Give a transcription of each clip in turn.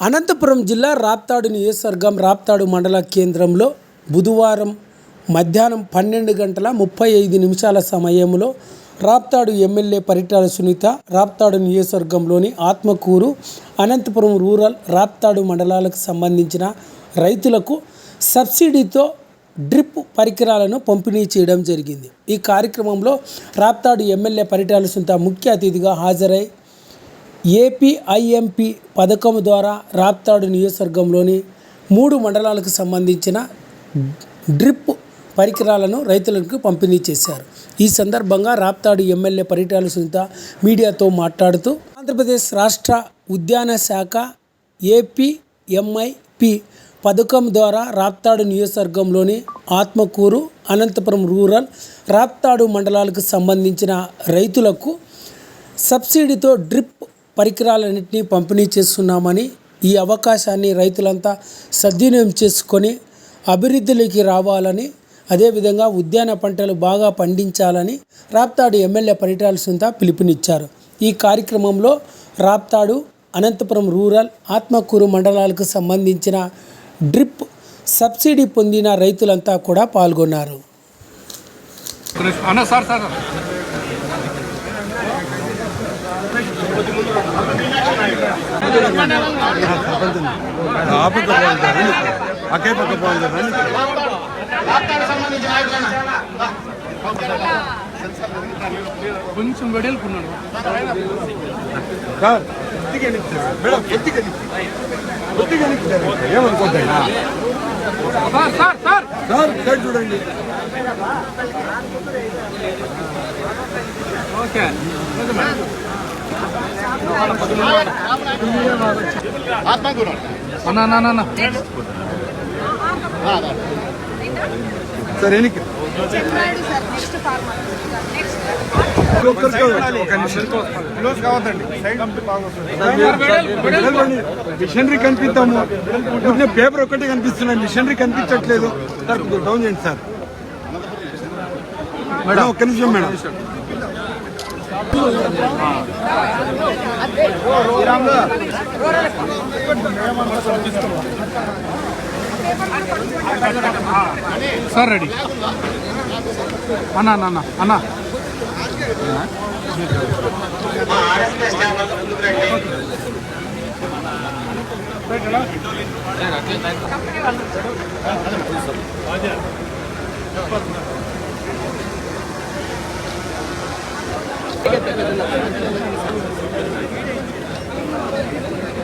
అనంతపురం జిల్లా రాప్తాడు నియోజకవర్గం రాప్తాడు మండల కేంద్రంలో బుధవారం మధ్యాహ్నం పన్నెండు గంటల ముప్పై ఐదు నిమిషాల సమయంలో రాప్తాడు ఎమ్మెల్యే పరిటాల సునీత రాప్తాడు నియోజకవర్గంలోని ఆత్మకూరు అనంతపురం రూరల్ రాప్తాడు మండలాలకు సంబంధించిన రైతులకు సబ్సిడీతో డ్రిప్ పరికరాలను పంపిణీ చేయడం జరిగింది. ఈ కార్యక్రమంలో రాప్తాడు ఎమ్మెల్యే పరిటాల సునీత ముఖ్య అతిథిగా హాజరై ఏపీఐఎంపి పథకం ద్వారా రాప్తాడు నియోజకవర్గంలోని మూడు మండలాలకు సంబంధించిన డ్రిప్ పరికరాలను రైతులకు పంపిణీ చేశారు. ఈ సందర్భంగా రాప్తాడు ఎమ్మెల్యే పరిటాల సునీత మీడియాతో మాట్లాడుతూ ఆంధ్రప్రదేశ్ రాష్ట్ర ఉద్యాన శాఖ ఏపీఎంఐపి పథకం ద్వారా రాప్తాడు నియోజకవర్గంలోని ఆత్మకూరు అనంతపురం రూరల్ రాప్తాడు మండలాలకు సంబంధించిన రైతులకు సబ్సిడీతో డ్రిప్ పరికరాలన్నింటినీ పంపిణీ చేస్తున్నామని ఈ అవకాశాన్ని రైతులంతా సద్వినియోగం చేసుకొని అభివృద్ధిలోకి రావాలని అదేవిధంగా ఉద్యాన పంటలు బాగా పండించాలని రాప్తాడు ఎమ్మెల్యే పరిటాల సుంత పిలుపునిచ్చారు. ఈ కార్యక్రమంలో రాప్తాడు అనంతపురం రూరల్ ఆత్మకూరు మండలాలకు సంబంధించిన డ్రిప్ సబ్సిడీ పొందిన రైతులంతా కూడా పాల్గొన్నారు. అన్న సార్ సార్. ఆ పక్క పోవాలి అకే పక్క పోవాలి కొంచెం వెడల్పున్నాడు. సార్ మేడం కొద్దిగా కొద్దిగా ఏమనుకోద్దా sir sir. Sir sir side చూడండి ఓకే అన్న అన్న అన్న, అన్న సార్ ఎనికి మిషనరీ కనిపిస్తాము పేపర్ ఒక్కటే కనిపిస్తున్నాయి మిషనరీ కనిపించట్లేదు. సార్ డౌన్ చేయండి సార్. మేడం ఒక్క నిమిషం మేడం. Sir ready. అన్నా అన్నా అన్నా అన్న.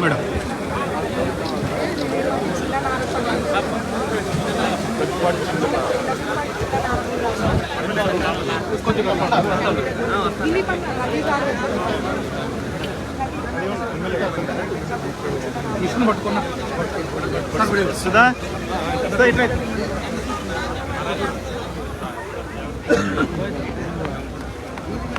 మేడం మిషన్ పట్టుకున్నా సుధా సుధా ఇట్లా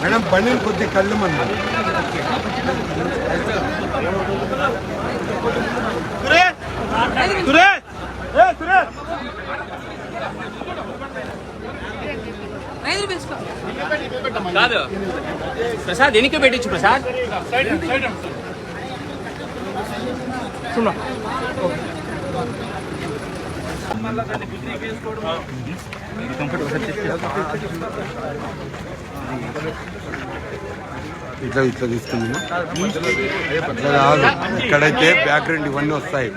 మేడం బండిని కొద్ది కళ్ళు మన కాదు. ప్రసాద్ వెనక్కి పెట్టించు ప్రసాద్? ఇట్లా ఇట్లా తీసుకుందామా ఇట్లా కాదు ఇక్కడైతే బ్యాక్గ్రౌండ్ ఇవన్నీ వస్తాయి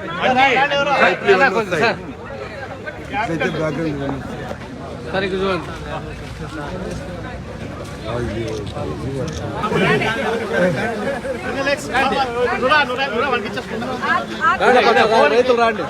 ఇట్లయితే బ్యాక్గ్రౌండ్ ఇవన్నీ రైతులు రాండి